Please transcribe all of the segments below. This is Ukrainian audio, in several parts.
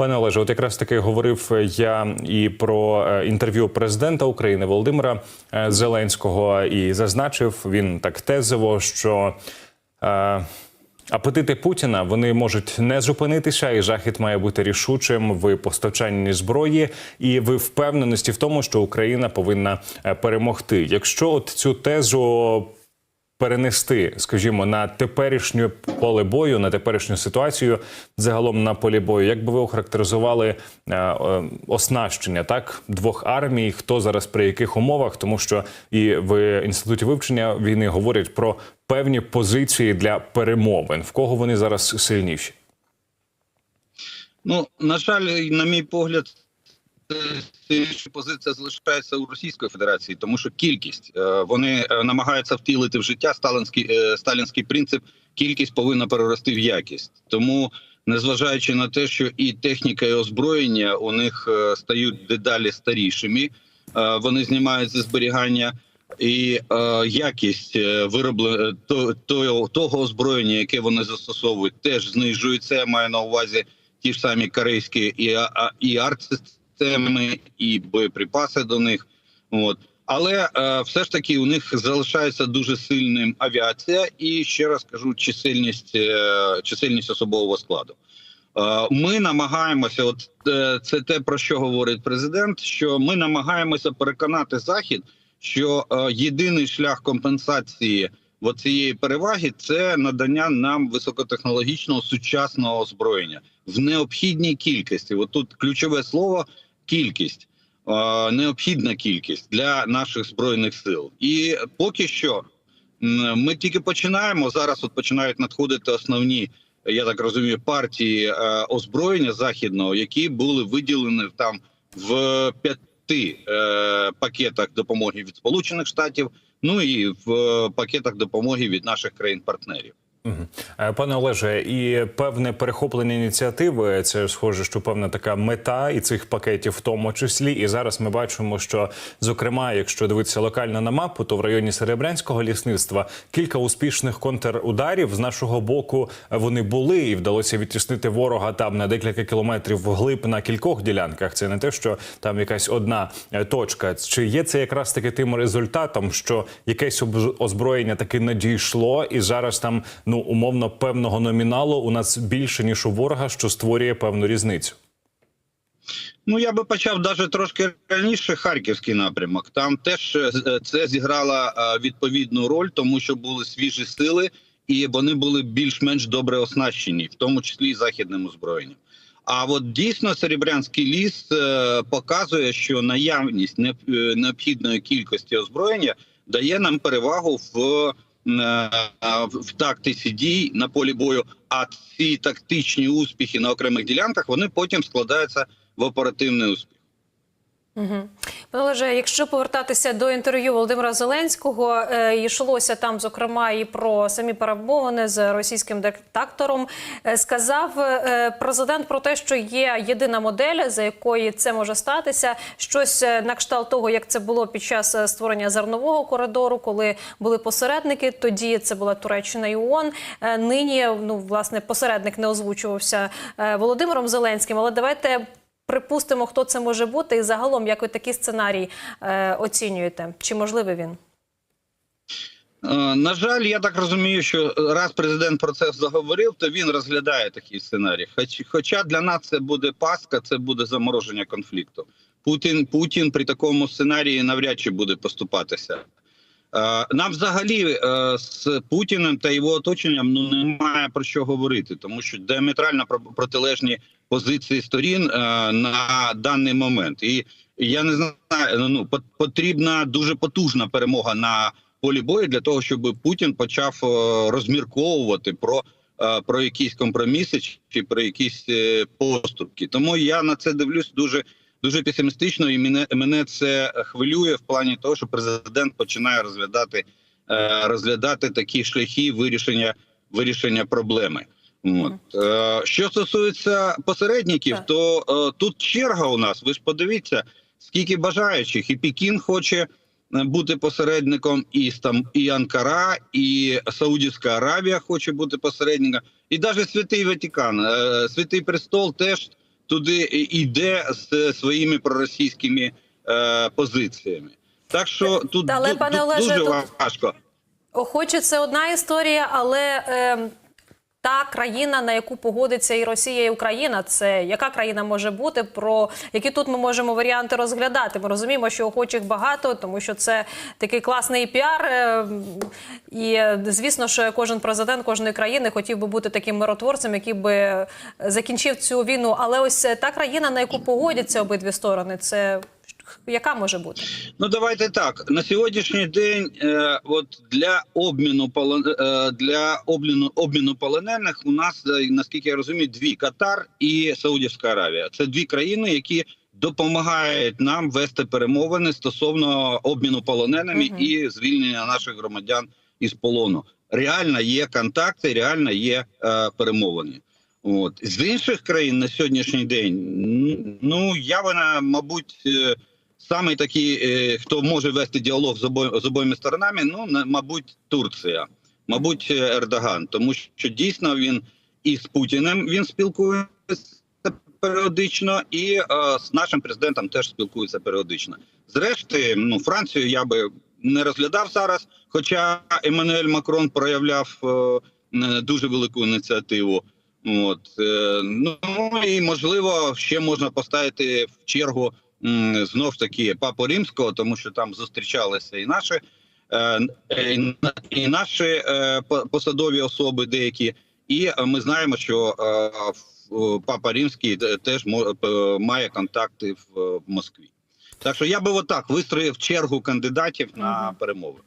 Пане Олеже, от якраз таки говорив я і про е, інтерв'ю президента України Володимира е, Зеленського, і зазначив він так тезово, що е, апетити Путіна вони можуть не зупинитися, і захід має бути рішучим в постачанні зброї і в впевненості в тому, що Україна повинна е, перемогти. Якщо от цю тезу перенести, скажімо, на теперішнє поле бою, на теперішню ситуацію, загалом на полі бою, як би ви охарактеризували е, е, оснащення так двох армій, хто зараз при яких умовах, тому що і в інституті вивчення війни говорять про певні позиції для перемовин, в кого вони зараз сильніші. Ну, на жаль, на мій погляд, позиція залишається у Російської Федерації, тому що кількість е, вони е, намагаються втілити в життя сталінський, е, сталінський принцип. Кількість повинна перерости в якість. Тому, незважаючи на те, що і техніка, і озброєння у них стають дедалі старішими, вони знімають зі зберігання. І е, якість виробле то, то, того озброєння, яке вони застосовують, теж знижується. Я маю на увазі ті ж самі корейські і, і арт-системи, і боєприпаси до них. От. Але е, все ж таки у них залишається дуже сильним авіація, і ще раз кажу, чисельність, е, чисельність особового складу. Е, Ми намагаємося, от е, це те про що говорить президент. Що ми намагаємося переконати захід, що е, єдиний шлях компенсації цієї переваги це надання нам високотехнологічного сучасного озброєння в необхідній кількості. От тут ключове слово кількість. Необхідна кількість для наших збройних сил, і поки що ми тільки починаємо зараз. От починають надходити основні, я так розумію, партії е, озброєння західного, які були виділені там в п'яти е, пакетах допомоги від Сполучених Штатів, ну і в е, пакетах допомоги від наших країн-партнерів. Е, Пане Олеже, і певне перехоплення ініціативи це схоже, що певна така мета і цих пакетів, в тому числі. І зараз ми бачимо, що зокрема, якщо дивитися локально на мапу, то в районі Серебрянського лісництва кілька успішних контрударів з нашого боку вони були, і вдалося відтіснити ворога там на декілька кілометрів вглиб на кількох ділянках. Це не те, що там якась одна е, точка. Чи є це якраз таки тим результатом, що якесь озброєння таки надійшло, і зараз там ну умовно певного номіналу у нас більше ніж у ворога, що створює певну різницю. Ну я би почав даже трошки раніше харківський напрямок. Там теж е, це зіграло е, відповідну роль, тому що були свіжі сили, і вони були більш-менш добре оснащені, в тому числі і західним озброєнням. А от дійсно Серебрянський ліс е, показує, що наявність необхідної кількості озброєння дає нам перевагу в, в, в тактиці дій на полі бою. А ці тактичні успіхи на окремих ділянках вони потім складаються в оперативний успіх. Угу. Пане Олеже, якщо повертатися до інтерв'ю Володимира Зеленського, е, йшлося там, зокрема, і про самі перемовини з російським диктатором. Е, сказав е, президент про те, що є єдина модель, за якої це може статися. Щось на кшталт того, як це було під час створення зернового коридору, коли були посередники. Тоді це була Туреччина і ООН. Нині ну власне посередник не озвучувався Володимиром Зеленським. Але давайте Припустимо, хто це може бути, і загалом, як ви такий сценарій е, оцінюєте? Чи можливий він? Е, На жаль, я так розумію, що раз президент про це заговорив, то він розглядає такий сценарій. Хоч, хоча для нас це буде пастка, це буде замороження конфлікту. Путін Путін при такому сценарії навряд чи буде поступатися. Е, Нам взагалі е, з Путіним та його оточенням ну немає про що говорити, тому що діаметрально про- протилежні позиції сторін е, на даний момент. І я не знаю, ну пот- потрібна дуже потужна перемога на полі бою для того, щоб Путін почав розмірковувати про, про якісь компроміси чи- про якісь поступки. Тому я на це дивлюсь дуже дуже песимістично, і мене мене це хвилює в плані того, що президент починає розглядати е, розглядати такі шляхи вирішення вирішення проблеми. От. Е, що стосується посередників, Так. то е, тут черга у нас. Ви ж подивіться, скільки бажаючих, і Пекін хоче бути посередником, і Стам, і Анкара, і Саудівська Аравія хоче бути посередником, і навіть Святий Ватикан, Святий Престол теж туди йде з своїми проросійськими е, позиціями. Так що тут, Але, ду- пане Олеже, дуже тут- важко. Охоче це одна історія, але е, та країна, на яку погодиться і Росія, і Україна, це яка країна може бути, про які тут ми можемо варіанти розглядати. Ми розуміємо, що охочих багато, тому що це такий класний піар. Е, і е, звісно, що кожен президент кожної країни хотів би бути таким миротворцем, який би закінчив цю війну. Але ось е, та країна, на яку погодяться обидві сторони, це яка може бути? Ну давайте так. На сьогоднішній день, е, от для обміну е, для обміну обміну полонених у нас е, наскільки я розумію, дві Катар і Саудівська Аравія. Це дві країни, які допомагають нам вести перемовини стосовно обміну полоненими Мгм. і звільнення наших громадян із полону. Реально є контакти, реально є е, перемовини. От з інших країн на сьогоднішній день, ну я вона, мабуть. Саме такий, е, хто може вести діалог з обоє з обоїми сторонами, ну мабуть, Турція, мабуть, е, Ердоган, тому що дійсно він і з Путіним він спілкується періодично, і е, з нашим президентом теж спілкується періодично. Зрешти, ну Францію я би не розглядав зараз, хоча Еммануель Макрон проявляв е, дуже велику ініціативу. От е, ну і можливо ще можна поставити в чергу знов таки папу римського, тому що там зустрічалися і наші, е, е, і наші е, по- посадові особи деякі. І ми знаємо, що папа римський теж має контакти в, Москві. Так що я би отак вистроїв чергу кандидатів на перемови.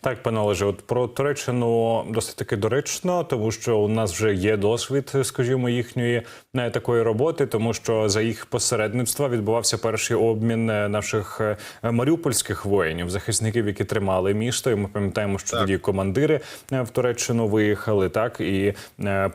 Так, пане Олеже, от про Туреччину досить таки доречно, тому що у нас вже є досвід, скажімо, їхньої е, такої роботи, тому що за їх посередництва відбувався перший обмін е, наших е, маріупольських воїнів, захисників, які тримали місто. І ми пам'ятаємо, що Так. тоді командири е, в Туреччину виїхали, так і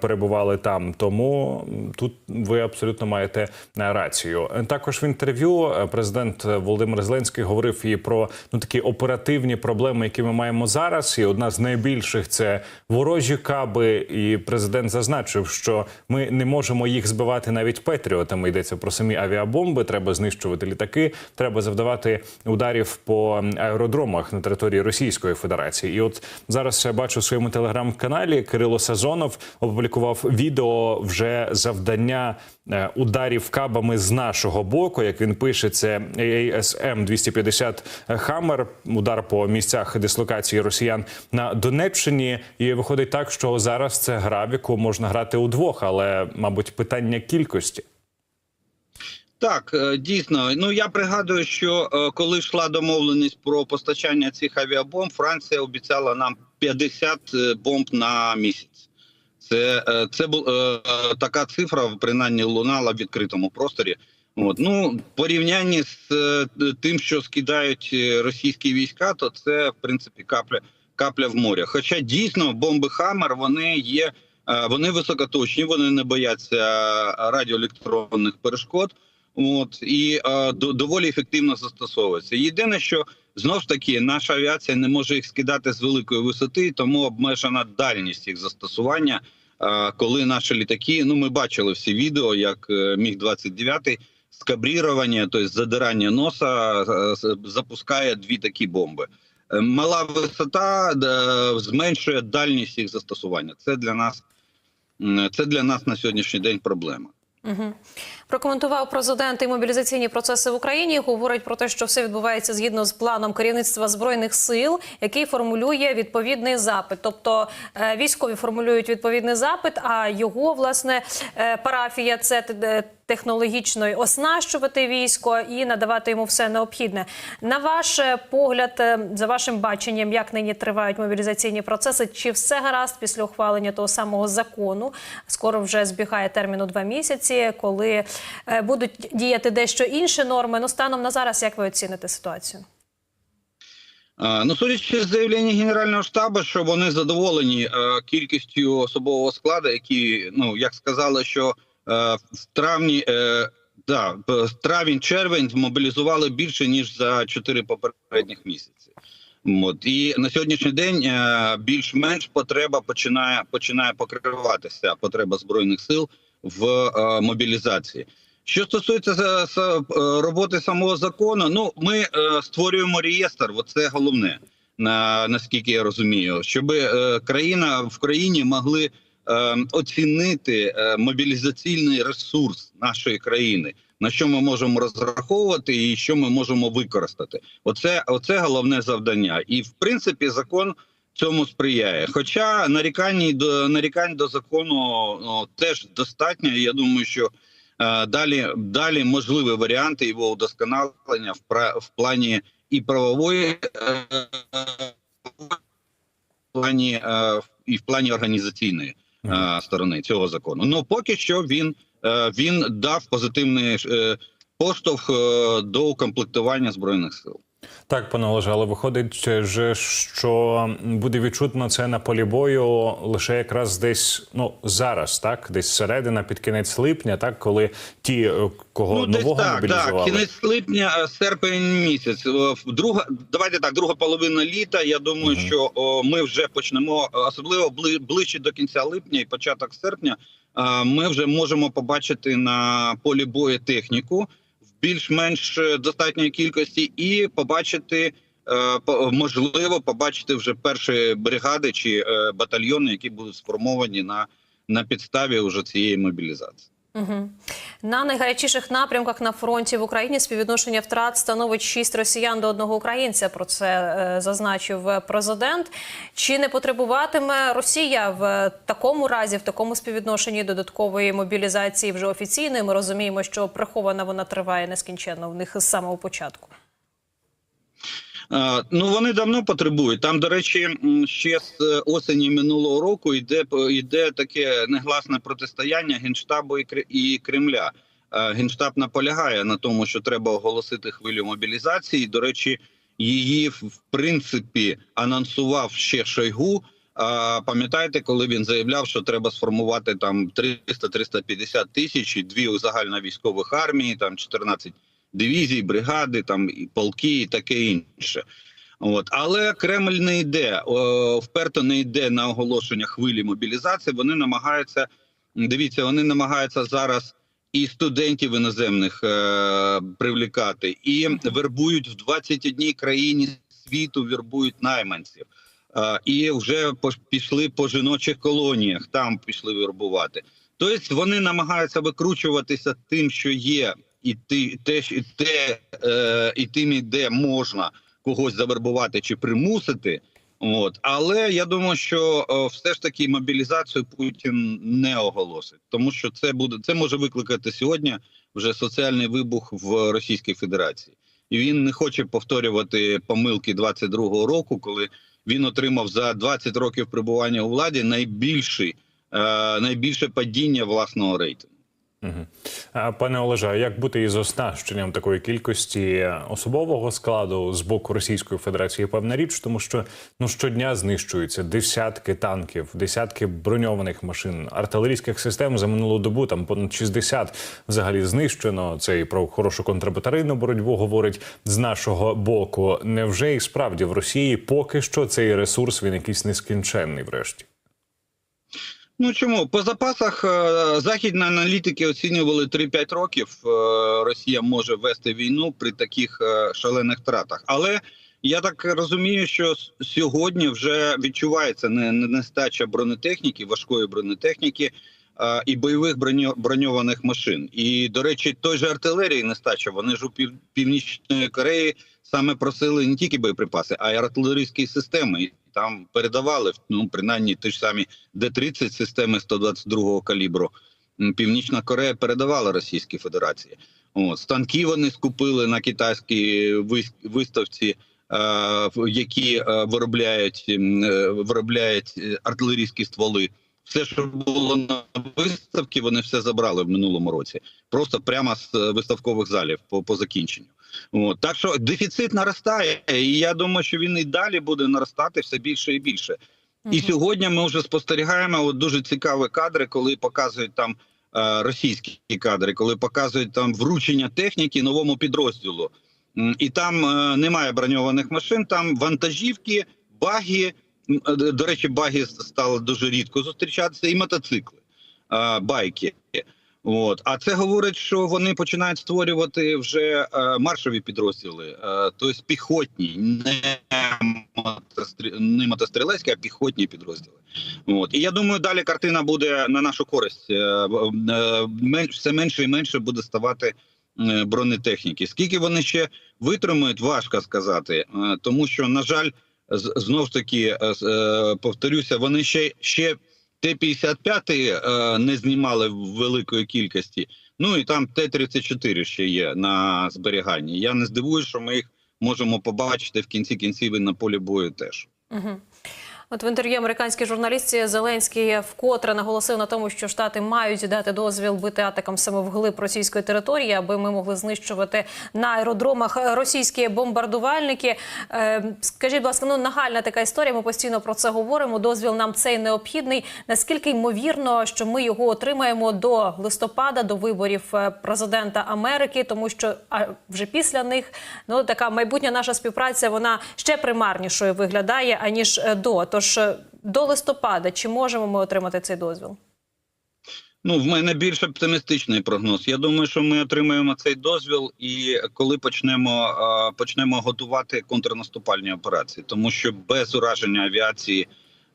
перебували там. Тому тут ви абсолютно маєте рацію. Також в інтерв'ю президент Володимир Зеленський говорив і про ну такі оперативні проблеми, які ми маємо зараз. І одна з найбільших це ворожі каби. І президент зазначив, що ми не можемо їх збивати навіть петріотами. Йдеться про самі авіабомби. Треба знищувати літаки, треба завдавати ударів по аеродромах на території Російської Федерації. І от зараз я бачу в своєму телеграм-каналі Кирило Сазонов опублікував відео вже завдання е, ударів кабами з нашого боку. Як він пише, це ASM 250 Хаммер, удар по місцях дислокації росіян на Донеччині. І виходить так, що зараз це гра, в яку можна грати удвох, але мабуть питання кількості. Так, е, дійсно. Ну я пригадую, що е, коли йшла домовленість про постачання цих авіабомб, Франція обіцяла нам 50 бомб на місяць. Це, е, це була е, така цифра, принаймні лунала в відкритому просторі. От ну порівнянні з е, тим, що скидають е, російські війська, то це в принципі капля капля в морі. Хоча дійсно бомби Хаммер вони є, е, вони високоточні, вони не бояться радіоелектронних перешкод. От і е, до, доволі ефективно застосовується. Єдине, що знов ж таки наша авіація не може їх скидати з великої висоти, тому обмежена дальність їх застосування. Е, коли наші літаки, ну ми бачили всі відео, як міг 29 скабрірування, тобто задирання носа, е, запускає дві такі бомби. Е, Мала висота зменшує дальність їх застосування. Це для нас це для нас на сьогоднішній день проблема. Угу. Прокоментував президент і мобілізаційні процеси в Україні. Говорить про те, що все відбувається згідно з планом керівництва збройних сил, який формулює відповідний запит. Тобто е, військові формулюють відповідний запит, а його власне е, парафія це технологічно оснащувати військо і надавати йому все необхідне. На ваш е, погляд, е, за вашим баченням, як нині тривають мобілізаційні процеси, чи все гаразд після ухвалення того самого закону? Скоро вже збігає термін у два місяці, коли е, будуть діяти дещо інші норми. Ну станом на зараз, як ви оціните ситуацію? Ну, судячи з заявлення Генерального штабу, що вони задоволені е, кількістю особового складу, які, ну як сказали, що е, в травні, е, да, травень-червень змобілізували більше ніж за чотири попередніх місяці. От і на сьогоднішній день е, більш-менш потреба починає починає покриватися. Потреба збройних сил в е, мобілізації. Що стосується за- за, е, роботи самого закону, ну ми е, створюємо реєстр. Оце головне, на наскільки я розумію, щоб е, країна в країні могли е, оцінити е, мобілізаційний ресурс нашої країни, на що ми можемо розраховувати і що ми можемо використати. Оце, оце головне завдання. І в принципі, закон цьому сприяє. Хоча нарікань до нарікань до закону ну, теж достатньо. Я думаю, що е, далі далі можливі варіанти його удосконалення в пра- в плані і правової е, в плані е, і в плані організаційної е, сторони цього закону. Ну поки що він, е, він дав позитивний е, поштовх е, до укомплектування збройних сил. Так, пане Олеже, але виходить, що буде відчутно це на полі бою лише якраз десь ну зараз, так десь середина під кінець липня, так коли ті, е, кого Ну, десь нового так, мобілізували. так, кінець липня, е, серпень місяць. Е, Друга, давайте так, друга половина літа. Я думаю, Мгм. що о, ми вже почнемо, особливо бли, ближче до кінця липня і початок серпня. Ми вже можемо побачити на полі бою техніку більш-менш е, достатньої кількості, і побачити е, можливо побачити вже перші бригади чи е, батальйони, які будуть сформовані на, на підставі уже цієї мобілізації. Угу. На найгарячіших напрямках на фронті в Україні співвідношення втрат становить 6 росіян до одного українця. Про це е, зазначив президент. Чи не потребуватиме Росія в такому разі, в такому співвідношенні додаткової мобілізації вже офіційної? Ми розуміємо, що прихована вона триває нескінченно в них з самого початку. Ну вони давно потребують. Там, до речі, ще з е, осені минулого року йде йде таке негласне протистояння генштабу і Кремля. Генштаб наполягає на тому, що треба оголосити хвилю мобілізації. До речі, її в принципі анонсував ще Шойгу. А пам'ятаєте, коли він заявляв, що треба сформувати там 300-350 тисяч і дві загальновійськових армії, там 14 дивізій, бригади, там і полки, і таке інше. От але Кремль не йде о, вперто не йде на оголошення хвилі мобілізації. Вони намагаються дивіться, вони намагаються зараз і студентів іноземних е, привлікати, і вербують в 21 країні світу, вербують найманців. Е, і вже пішли по жіночих колоніях, там пішли вербувати. Тобто вони намагаються викручуватися тим, що є, і ти те, і те е, і тим, де можна когось завербувати чи примусити. От але я думаю, що о, все ж таки мобілізацію Путін не оголосить, тому що це буде це може викликати сьогодні вже соціальний вибух в Російській Федерації, і він не хоче повторювати помилки 22-го року, коли він отримав за 20 років перебування у владі найбільший е, найбільше падіння власного рейтингу. А, Пане Олеже, як бути із оснащенням такої кількості особового складу з боку Російської Федерації? Певна річ, тому що ну щодня знищуються десятки танків, десятки броньованих машин, артилерійських систем за минулу добу там понад 60 взагалі знищено. Це і про хорошу контрбатарейну боротьбу говорить з нашого боку. Невже і справді в Росії поки що цей ресурс він якийсь нескінченний, врешті? Ну чому по запасах е, західні аналітики оцінювали 3-5 років. е, Росія може вести війну при таких е, шалених втратах. Але я так розумію, що сьогодні вже відчувається не- не- нестача бронетехніки, важкої бронетехніки і бойових броньо- броньованих машин. І до речі, той же артилерії нестача. Вони ж у пів, північної Кореї саме просили не тільки боєприпаси, а й артилерійські системи. Там передавали ну принаймні ті ж самі Д-30 системи 122-го калібру. Північна Корея передавала Російській Федерації. От станки вони скупили на китайській вис- виставці, е, які е, виробляють е, виробляють е, артилерійські стволи. Все, що було на виставці, вони все забрали в минулому році, просто прямо з е, виставкових залів по, по закінченню. От так що дефіцит наростає, і я думаю, що він і далі буде наростати все більше і більше. І сьогодні ми вже спостерігаємо от дуже цікаві кадри, коли показують там е, російські кадри, коли показують там вручення техніки новому підрозділу. І там е, немає броньованих машин, там вантажівки, баги. До речі, баги стало дуже рідко зустрічатися, і мотоцикли, байки. От а це говорить, що вони починають створювати вже е, маршові підрозділи, е, тобто піхотні, не мотострі- не мотострілецькі, а піхотні підрозділи. От і я думаю, далі картина буде на нашу користь. Е, е, все менше і менше буде ставати бронетехніки. Скільки вони ще витримають, важко сказати, тому що на жаль, знов таки е, е, повторюся, вони ще ще. Т-55 е, не знімали в великої кількості. Ну і там Т-34 ще є на зберіганні. Я не здивуюсь, що ми їх можемо побачити в кінці кінців і на полі бою теж. Угу. От в інтерв'ю американській журналістці Зеленський вкотре наголосив на тому, що штати мають дати дозвіл бити атакам саме вглиб російської території, аби ми могли знищувати на аеродромах російські бомбардувальники. Е, скажіть, будь ласка, ну нагальна така історія. Ми постійно про це говоримо. Дозвіл нам цей необхідний. Наскільки ймовірно, що ми його отримаємо до листопада, до виборів е, президента Америки, тому що а вже після них ну така майбутня наша співпраця вона ще примарнішою виглядає аніж е, до. Тож е, до листопада чи можемо ми отримати цей дозвіл? Ну, в мене більш оптимістичний прогноз. Я думаю, що ми отримаємо цей дозвіл, і коли почнемо почнемо готувати контрнаступальні операції, тому що без ураження авіації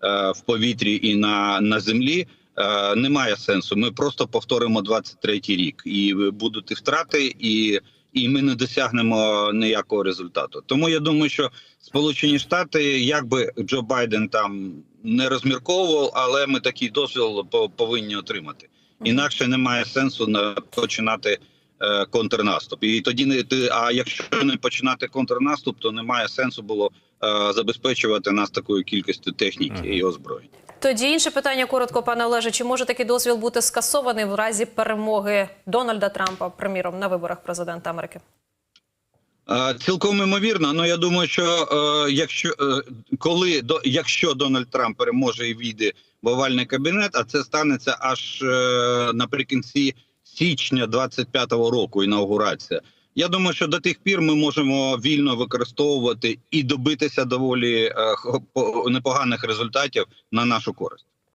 е, в повітрі і на, на землі е, немає сенсу. Ми просто повторимо 23-й рік, і будуть і втрати, і, і ми не досягнемо ніякого результату. Тому я думаю, що Сполучені Штати, як би Джо Байден там не розмірковував, але ми такий дозвіл по- повинні отримати. Інакше немає сенсу на починати е, контрнаступ. І тоді не ти. А якщо не починати контрнаступ, то немає сенсу було е, забезпечувати нас такою кількістю техніки і озброєнь. Тоді інше питання коротко, пане Олеже. Чи може такий дозвіл бути скасований в разі перемоги Дональда Трампа, приміром, на виборах президента Америки? Цілком імовірно, ну я думаю, що е, якщо е, коли якщо Дональд Трамп переможе і війде в овальний кабінет, а це станеться аж е, наприкінці січня 25-го року. Інаугурація. Я думаю, що до тих пір ми можемо вільно використовувати і добитися доволі е, непоганих результатів на нашу користь.